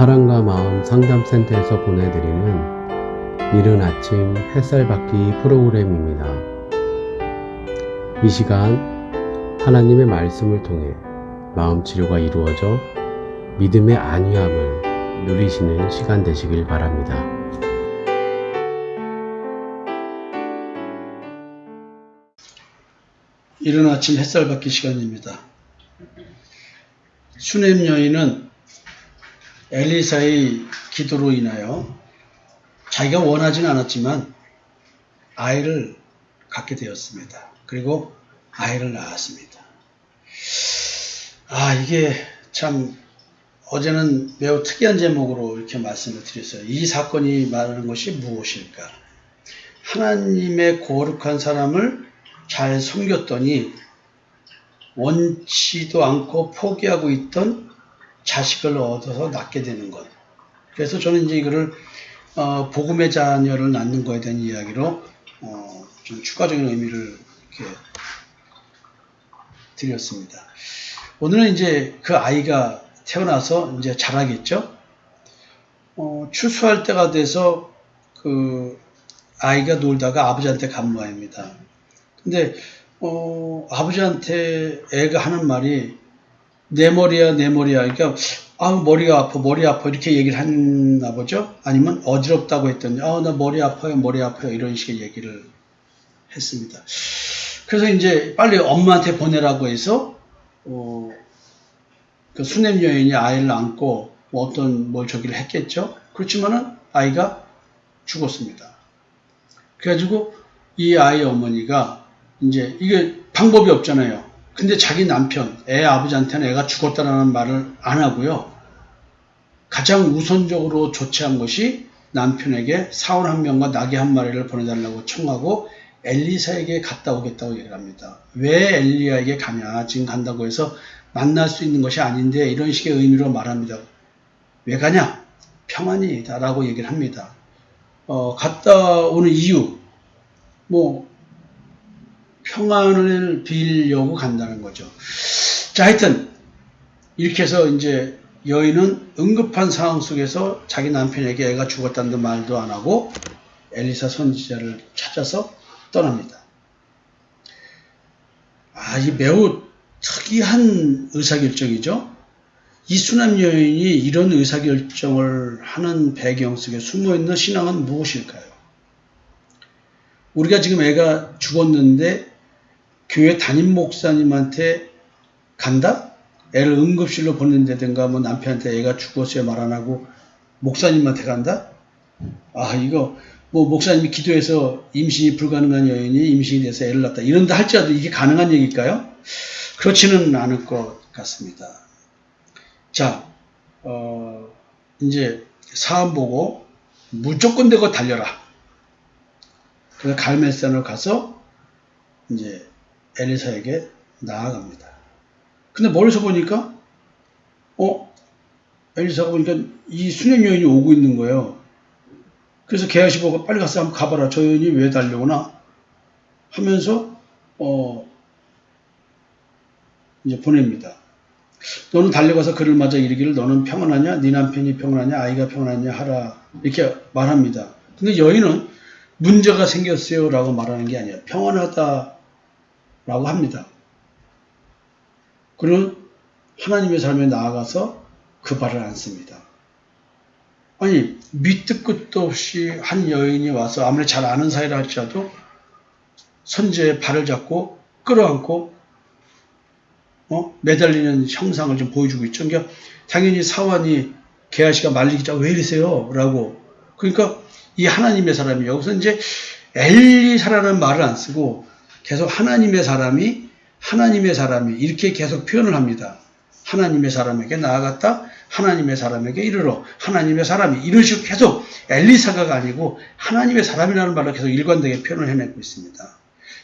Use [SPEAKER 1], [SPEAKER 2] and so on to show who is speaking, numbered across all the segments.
[SPEAKER 1] 사랑과 마음 상담센터에서 보내드리는 이른 아침 햇살 받기 프로그램입니다. 이 시간 하나님의 말씀을 통해 마음 치료가 이루어져 믿음의 안위함을 누리시는 시간 되시길 바랍니다.
[SPEAKER 2] 이른 아침 햇살 받기 시간입니다. 수냄 여인은 엘리사의 기도로 인하여 자기가 원하진 않았지만 아이를 갖게 되었습니다. 그리고 아이를 낳았습니다. 아, 이게 참 어제는 매우 특이한 제목으로 이렇게 말씀을 드렸어요. 이 사건이 말하는 것이 무엇일까? 하나님의 거룩한 사람을 잘 섬겼더니 원치도 않고 포기하고 있던 자식을 얻어서 낳게 되는 것. 그래서 저는 이제 이거를 어, 복음의 자녀를 낳는 거에 대한 이야기로 어, 좀 추가적인 의미를 이렇게 드렸습니다. 오늘은 이제 그 아이가 태어나서 이제 자라겠죠. 어, 추수할 때가 돼서 그 아이가 놀다가 아버지한테 간 모양입니다. 근데 어, 아버지한테 애가 하는 말이 내 머리야 내 머리야. 그러니까 아 머리가 아파 머리 아파. 이렇게 얘기를 했나 보죠? 아니면 어지럽다고 했더니 아나 머리 아파요 머리 아파요. 이런 식의 얘기를 했습니다. 그래서 이제 빨리 엄마한테 보내라고 해서 어, 그 수냄 여인이 아이를 안고 뭐 어떤 뭘 저기를 했겠죠? 그렇지만은 아이가 죽었습니다. 그래가지고 이 아이 어머니가 이제 이게 방법이 없잖아요. 근데 자기 남편, 애 아버지한테는 애가 죽었다라는 말을 안 하고요. 가장 우선적으로 조치한 것이 남편에게 사원 한 명과 나귀 한 마리를 보내달라고 청하고 엘리사에게 갔다 오겠다고 얘기를 합니다. 왜 엘리야에게 가냐? 지금 간다고 해서 만날 수 있는 것이 아닌데 이런 식의 의미로 말합니다. 왜 가냐? 평안이다라고 얘기를 합니다. 어, 갔다 오는 이유, 뭐 평안을 빌려고 간다는 거죠. 자, 하여튼 이렇게 해서 이제 여인은 응급한 상황 속에서 자기 남편에게 애가 죽었다는 말도 안 하고 엘리사 선지자를 찾아서 떠납니다. 아, 이 매우 특이한 의사결정이죠. 이 수남 여인이 이런 의사결정을 하는 배경 속에 숨어있는 신앙은 무엇일까요? 우리가 지금 애가 죽었는데 교회 담임 목사님한테 간다? 애를 응급실로 보낸다든가 뭐 남편한테 애가 죽었어요 말 안 하고 목사님한테 간다? 아 이거 뭐 목사님이 기도해서 임신이 불가능한 여인이 임신이 돼서 애를 낳다 이런다 할지라도 이게 가능한 얘기일까요? 그렇지는 않을 것 같습니다. 자, 어, 이제 사안 보고 무조건 되고 달려라. 그래서 갈멜산으로 가서 이제 엘리사에게 나아갑니다. 근데 멀리서 보니까 어 엘리사가 보니까 이 수녀 여인이 오고 있는 거예요. 그래서 게하시 보고 빨리 가서 한번 가봐라. 저 여인이 왜 달려오나 하면서 어 이제 보냅니다. 너는 달려가서 그를 맞아 이르기를 너는 평안하냐? 네 남편이 평안하냐? 아이가 평안하냐? 하라. 이렇게 말합니다. 근데 여인은 문제가 생겼어요 라고 말하는 게 아니에요. 평안하다 라고 합니다. 그는 하나님의 삶에 나아가서 그 발을 안습니다. 아니 밑도 끝도 없이 한 여인이 와서 아무리 잘 아는 사이라 할지라도 선제의 발을 잡고 끌어안고 어? 매달리는 형상을 좀 보여주고 있죠. 그러니까 당연히 사환이 게하시가 말리기 전왜 이러세요? 라고 그러니까 이 하나님의 사람이 여기서 이제 엘리사라는 말을 안 쓰고 계속 하나님의 사람이 하나님의 사람이 이렇게 계속 표현을 합니다. 하나님의 사람에게 나아갔다. 하나님의 사람에게 이르러 하나님의 사람이 이런 식으로 계속 엘리사가가 아니고 하나님의 사람이라는 말로 계속 일관되게 표현을 해내고 있습니다.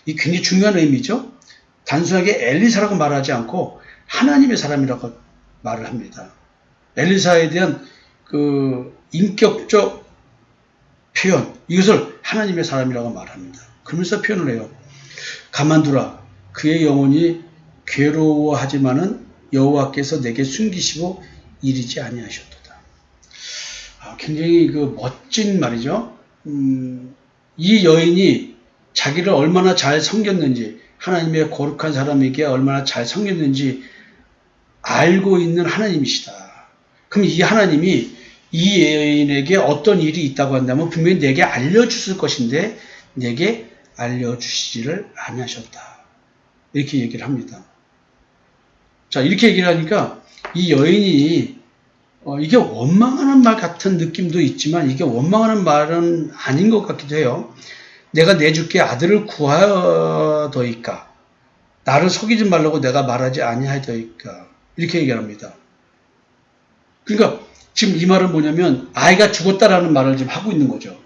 [SPEAKER 2] 이 굉장히 중요한 의미죠. 단순하게 엘리사라고 말하지 않고 하나님의 사람이라고 말을 합니다. 엘리사에 대한 그 인격적 표현 이것을 하나님의 사람이라고 말합니다. 그러면서 표현을 해요. 가만두라. 그의 영혼이 괴로워하지만은 여호와께서 내게 숨기시고 이르지 아니하셨도다. 아, 굉장히 그 멋진 말이죠. 음, 이 여인이 자기를 얼마나 잘 섬겼는지, 하나님의 거룩한 사람에게 얼마나 잘 섬겼는지 알고 있는 하나님이시다. 그럼 이 하나님이 이 여인에게 어떤 일이 있다고 한다면 분명히 내게 알려주실 것인데 내게 알려주시지를 아니하셨다. 이렇게 얘기를 합니다. 자, 이렇게 얘기를 하니까 이 여인이 어, 이게 원망하는 말 같은 느낌도 있지만 이게 원망하는 말은 아닌 것 같기도 해요. 내가 내줄게 아들을 구하더이까 나를 속이지 말라고 내가 말하지 아니하더이까 이렇게 얘기합니다. 그러니까 지금 이 말은 뭐냐면 아이가 죽었다라는 말을 지금 하고 있는 거죠.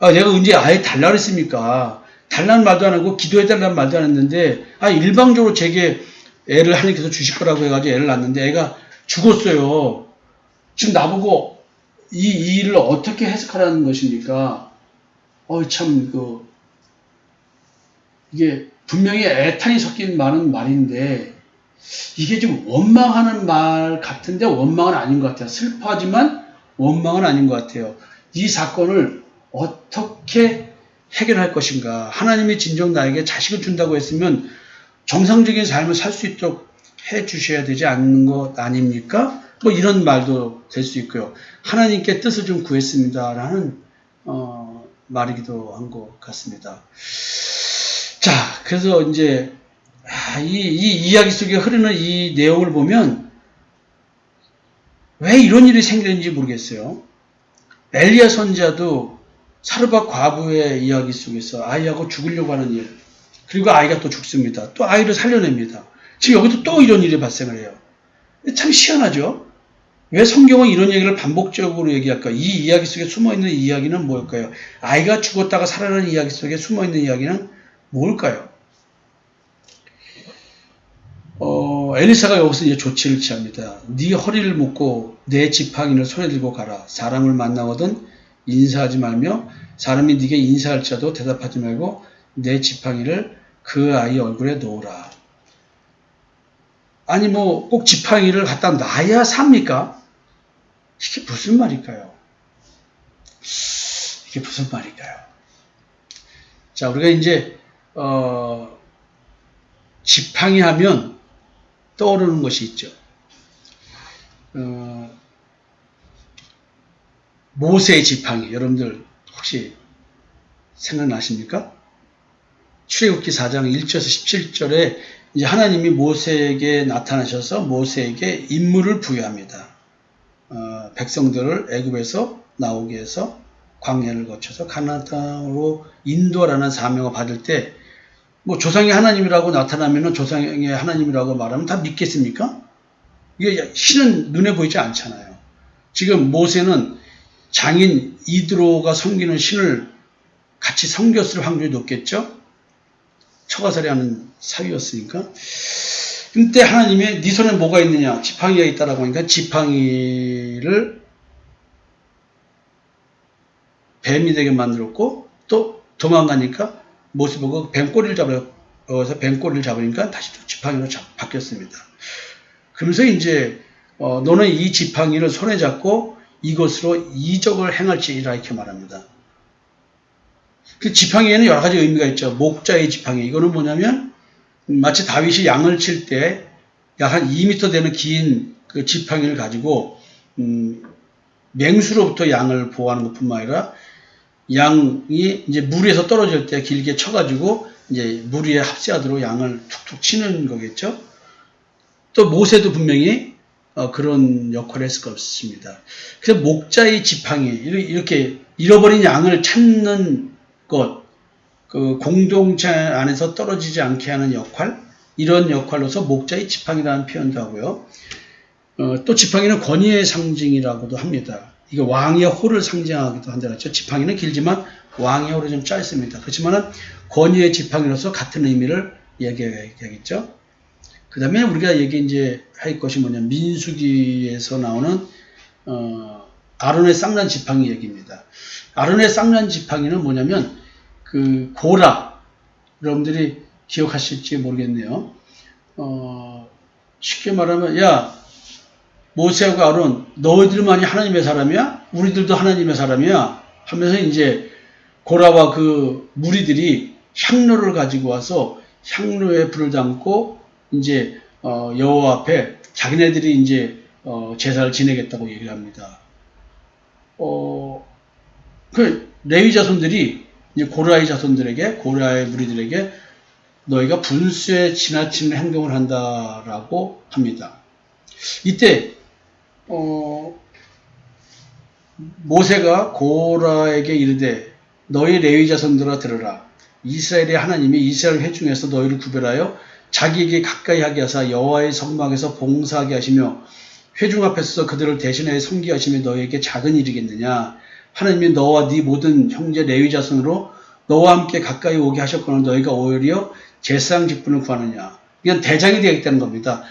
[SPEAKER 2] 아, 내가 언제 아이 달라 그랬습니까? 달라는 말도 안 하고 기도해달라는 말도 안 했는데 아 일방적으로 제게 애를 하나님께서 주실 거라고 해가지고 애를 낳는데 애가 죽었어요. 지금 나보고 이, 이 일을 어떻게 해석하라는 것입니까? 어이 참 그 이게 분명히 애탄이 섞인 말은 말인데 이게 좀 원망하는 말 같은데 원망은 아닌 것 같아요. 슬퍼하지만 원망은 아닌 것 같아요. 이 사건을 어떻게 해결할 것인가? 하나님이 진정 나에게 자식을 준다고 했으면 정상적인 삶을 살 수 있도록 해 주셔야 되지 않는 것 아닙니까? 뭐 이런 말도 될 수 있고요. 하나님께 뜻을 좀 구했습니다라는 어, 말이기도 한 것 같습니다. 자, 그래서 이제 아, 이, 이 이야기 속에 흐르는 이 내용을 보면 왜 이런 일이 생기는지 모르겠어요. 엘리야 선자도 사르밧 과부의 이야기 속에서 아이하고 죽으려고 하는 일, 그리고 아이가 또 죽습니다. 또 아이를 살려냅니다. 지금 여기도 또 이런 일이 발생을 해요. 참 희한하죠? 왜 성경은 이런 얘기를 반복적으로 얘기할까? 이 이야기 속에 숨어 있는 이야기는 뭘까요? 아이가 죽었다가 살아나는 이야기 속에 숨어 있는 이야기는 뭘까요? 어, 엘리사가 여기서 이제 조치를 취합니다. 네 허리를 묶고 내 지팡이를 손에 들고 가라. 사람을 만나거든 인사하지 말며 사람이 네게 인사할지라도 대답하지 말고 내 지팡이를 그 아이 얼굴에 놓으라. 아니 뭐 꼭 지팡이를 갖다 놔야 삽니까? 이게 무슨 말일까요? 이게 무슨 말일까요? 자 우리가 이제 어, 지팡이 하면 떠오르는 것이 있죠. 어, 모세의 지팡이 여러분들 혹시 생각나십니까? 출애굽기 4장 1절에서 17절에 이제 하나님이 모세에게 나타나셔서 모세에게 임무를 부여합니다. 어, 백성들을 애굽에서 나오게 해서 광야를 거쳐서 가나안 땅으로 인도라는 사명을 받을 때 뭐 조상의 하나님이라고 나타나면은 조상의 하나님이라고 말하면 다 믿겠습니까? 이게 신은 눈에 보이지 않잖아요. 지금 모세는 장인 이드로가 섬기는 신을 같이 섬겼을 확률이 높겠죠? 처가살이 하는 사위였으니까. 그때 하나님의 네 손에 뭐가 있느냐? 지팡이가 있다라고 하니까 지팡이를 뱀이 되게 만들었고 또 도망가니까 모습 보고 뱀꼬리를 잡아서 뱀꼬리를 잡으니까 다시 또 지팡이로 잡, 바뀌었습니다. 그러면서 이제 어, 너는 이 지팡이를 손에 잡고 이것으로 이적을 행할지이라 이렇게 말합니다. 그 지팡이에는 여러 가지 의미가 있죠. 목자의 지팡이. 이거는 뭐냐면 마치 다윗이 양을 칠 때 약 한 2m 되는 긴 그 지팡이를 가지고 음, 맹수로부터 양을 보호하는 것뿐만 아니라 양이 이제 물에서 떨어질 때 길게 쳐가지고 이제 물 위에 합세하도록 양을 툭툭 치는 거겠죠. 또 모세도 분명히 어, 그런 역할을 했을 것 같습니다. 그래서 목자의 지팡이 이렇게 잃어버린 양을 찾는 것, 그 공동체 안에서 떨어지지 않게 하는 역할 이런 역할로서 목자의 지팡이라는 표현도 하고요. 어, 또 지팡이는 권위의 상징이라고도 합니다. 이게 왕의 호를 상징하기도 한다 그랬죠. 지팡이는 길지만 왕의 호를 좀 짧습니다. 그렇지만은 권위의 지팡이로서 같은 의미를 얘기하겠죠. 그 다음에 우리가 얘기 이제 할 것이 뭐냐 민수기에서 나오는 어, 아론의 쌍난 지팡이 얘기입니다. 아론의 쌍난 지팡이는 뭐냐면 그 고라 여러분들이 기억하실지 모르겠네요. 어, 쉽게 말하면 야 모세하고 아론 너희들만이 하나님의 사람이야? 우리들도 하나님의 사람이야? 하면서 이제 고라와 그 무리들이 향로를 가지고 와서 향로에 불을 담고 이제 어, 여호와 앞에 자기네들이 이제 어, 제사를 지내겠다고 얘기를 합니다. 어, 그 레위 자손들이 이제 고라의 자손들에게 고라의 무리들에게 너희가 분수에 지나치는 행동을 한다라고 합니다. 이때 어, 모세가 고라에게 이르되 너희 레위 자손들아 들으라 이스라엘의 하나님이 이스라엘 회중에서 너희를 구별하여 자기에게 가까이 하게 하사 여호와의 성막에서 봉사하게 하시며 회중 앞에서 그들을 대신하여 섬기게 하시며 너희에게 작은 일이겠느냐 하나님이 너와 네 모든 형제 레위 자손으로 너와 함께 가까이 오게 하셨거늘 너희가 오히려 제사장 직분을 구하느냐 이건 대장이 되겠다는 겁니다.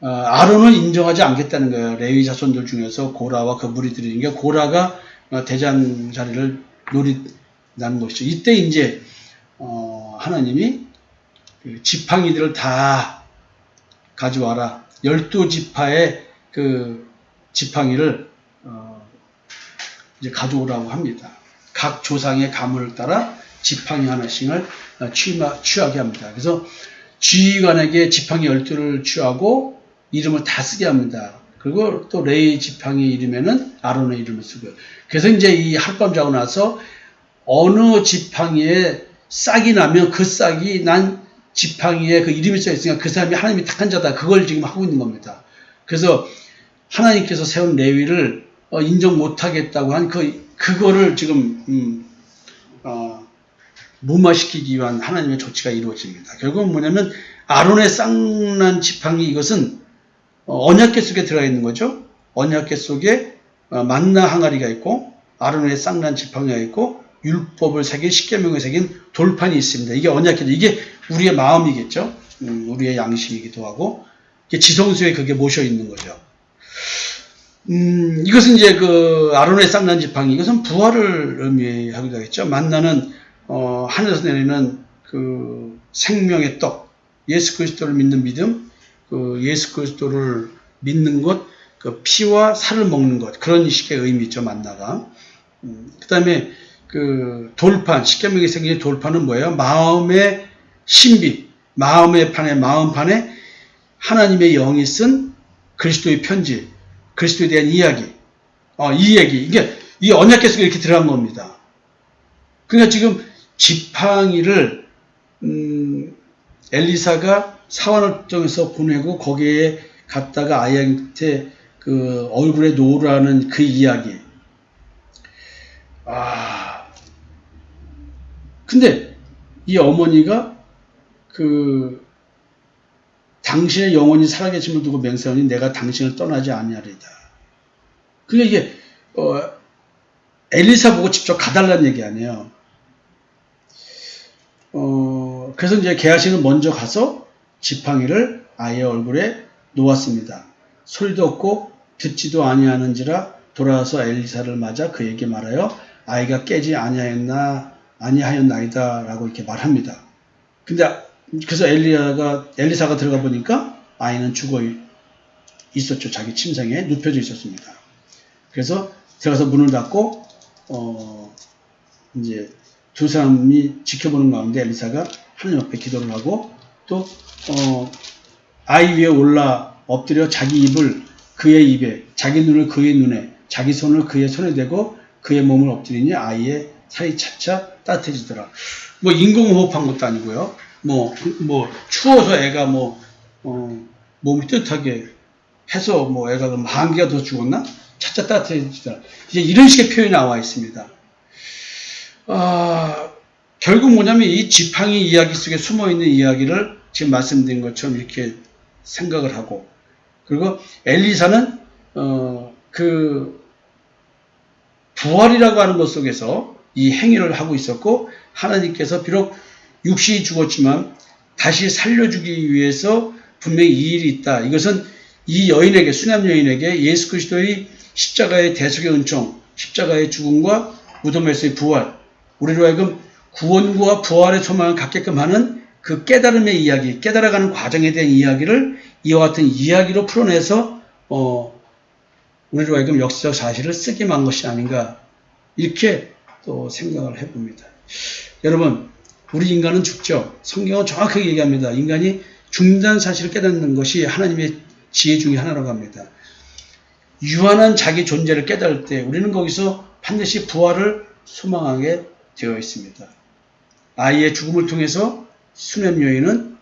[SPEAKER 2] 어, 아론은 인정하지 않겠다는 거예요. 레위 자손들 중에서 고라와 그 무리들이 그러니까 고라가 어, 대장 자리를 노린다는 것이죠. 이때 이제 어, 하나님이 그 지팡이들을 다 가져와라. 열두 지파의 그 지팡이를 어, 이제 가져오라고 합니다. 각 조상의 가문을 따라 지팡이 하나씩을 취하게 합니다. 그래서 지휘관에게 지팡이 열두를 취하고 이름을 다 쓰게 합니다. 그리고 또 레이 지팡이 이름에는 아론의 이름을 쓰고요. 그래서 이제 이 하룻밤 자고 나서 어느 지팡이에 싹이 나면 그 싹이 난 지팡이에 그 이름이 써 있으니까 그 사람이 하나님이 택한 자다. 그걸 지금 하고 있는 겁니다. 그래서 하나님께서 세운 레위를 어, 인정 못하겠다고 한 그, 그거를 지금, 음, 어, 무마시키기 위한 하나님의 조치가 이루어집니다. 결국은 뭐냐면 아론의 쌍난 지팡이 이것은 어, 언약계 속에 들어가 있는 거죠. 언약계 속에 어, 만나 항아리가 있고 아론의 쌍난 지팡이가 있고 율법을 새긴 십계명을 새긴 돌판이 있습니다. 이게 언약계죠. 이게 우리의 마음이겠죠. 음, 우리의 양심이기도 하고 이게 지성소에 그게 모셔 있는 거죠. 음, 이것은 이제 그 아론의 쌍난 지팡이 이것은 부활을 의미하기도 하겠죠. 만나는 어, 하늘에서 내리는 그 생명의 떡, 예수 그리스도를 믿는 믿음, 그 예수 그리스도를 믿는 것, 그 피와 살을 먹는 것 그런 식의 의미죠 만나가. 음, 그다음에 그 돌판 십계명에 생긴 돌판은 뭐예요? 마음의 신비, 마음의 판에 마음판에 하나님의 영이 쓴 그리스도의 편지, 그리스도에 대한 이야기, 어, 이 얘기 이게 이 언약 계 속에 이렇게 들어간 겁니다. 그러니까 지금 지팡이를 음, 엘리사가 사원을정에서 보내고 거기에 갔다가 아이한테 그 얼굴에 놓으라는 그 이야기. 아. 근데 이 어머니가 그 당신의 영혼이 살아계심을 두고 맹세하니 내가 당신을 떠나지 아니하리다. 그게 이게 어, 엘리사 보고 직접 가달라는 얘기 아니에요. 어, 그래서 이제 게하시는 먼저 가서 지팡이를 아이의 얼굴에 놓았습니다. 소리도 없고 듣지도 아니하는지라 돌아와서 엘리사를 맞아 그에게 말하여 아이가 깨지 아니하였나 아니하였나이다라고 이렇게 말합니다. 근데 그래서 엘리야가 엘리사가 들어가 보니까 아이는 죽어 있었죠. 자기 침상에 눕혀져 있었습니다. 그래서 들어가서 문을 닫고 어 이제 두 사람이 지켜보는 가운데 엘리사가 하나님 앞에 기도를 하고 또 어, 아이 위에 올라 엎드려 자기 입을 그의 입에 자기 눈을 그의 눈에 자기 손을 그의 손에 대고 그의 몸을 엎드리니 아이의 살이 차차 따뜻해지더라. 뭐 인공호흡한 것도 아니고요. 뭐, 뭐, 추워서 애가 뭐, 어, 몸이 뜨뜻하게 해서 뭐 애가 그럼 한기가 더 죽었나? 차차 따뜻해지더라. 이제 이런 식의 표현이 나와 있습니다. 아, 결국 뭐냐면 이 지팡이 이야기 속에 숨어 있는 이야기를 지금 말씀드린 것처럼 이렇게 생각을 하고 그리고 엘리사는 어, 그 부활이라고 하는 것 속에서 이 행위를 하고 있었고 하나님께서 비록 육신이 죽었지만 다시 살려주기 위해서 분명히 이 일이 있다. 이것은 이 여인에게 수남 여인에게 예수 그리스도의 십자가의 대속의 은총, 십자가의 죽음과 무덤에서의 부활, 우리로 하여금 구원과 부활의 소망을 갖게끔 하는 그 깨달음의 이야기, 깨달아가는 과정에 대한 이야기를 이와 같은 이야기로 풀어내서 어, 우리로 하여금 역사적 사실을 쓰게 만 것이 아닌가 이렇게 또 생각을 해봅니다. 여러분, 우리 인간은 죽죠. 성경은 정확하게 얘기합니다. 인간이 죽는다는 사실을 깨닫는 것이 하나님의 지혜 중에 하나라고 합니다. 유한한 자기 존재를 깨달을 때 우리는 거기서 반드시 부활을 소망하게 되어 있습니다. 아이의 죽음을 통해서 수냄 여인은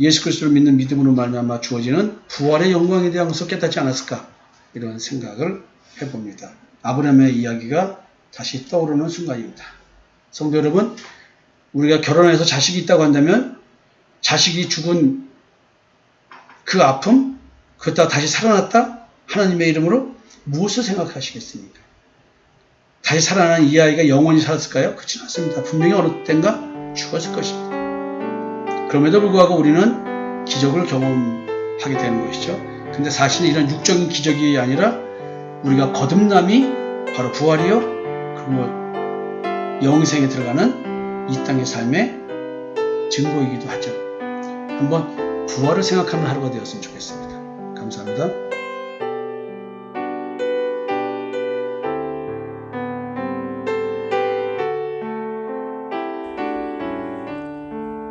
[SPEAKER 2] 예수 그리스도를 믿는 믿음으로 말미암아 주어지는 부활의 영광에 것을 깨닫지 않았을까 이런 생각을 해봅니다. 아브라함의 이야기가 다시 떠오르는 순간입니다. 성도 여러분, 우리가 결혼해서 자식이 있다고 한다면 자식이 죽은 그 아픔, 그렇다가 다시 살아났다? 하나님의 이름으로 무엇을 생각하시겠습니까? 다시 살아난 이 아이가 영원히 살았을까요? 그렇지 않습니다. 분명히 어느 때인가 죽었을 것입니다. 그럼에도 불구하고 우리는 기적을 경험하게 되는 것이죠. 근데 사실은 이런 육적인 기적이 아니라 우리가 거듭남이 바로 부활이요. 그리고 영생에 들어가는 이 땅의 삶의 증거이기도 하죠. 한번 부활을 생각하는 하루가 되었으면 좋겠습니다. 감사합니다.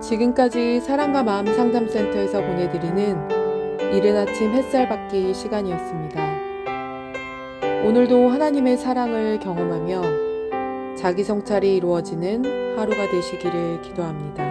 [SPEAKER 3] 지금까지 사랑과 마음 상담센터에서 보내드리는 이른 아침 햇살 받기 시간이었습니다. 오늘도 하나님의 사랑을 경험하며 자기 성찰이 이루어지는 하루가 되시기를 기도합니다.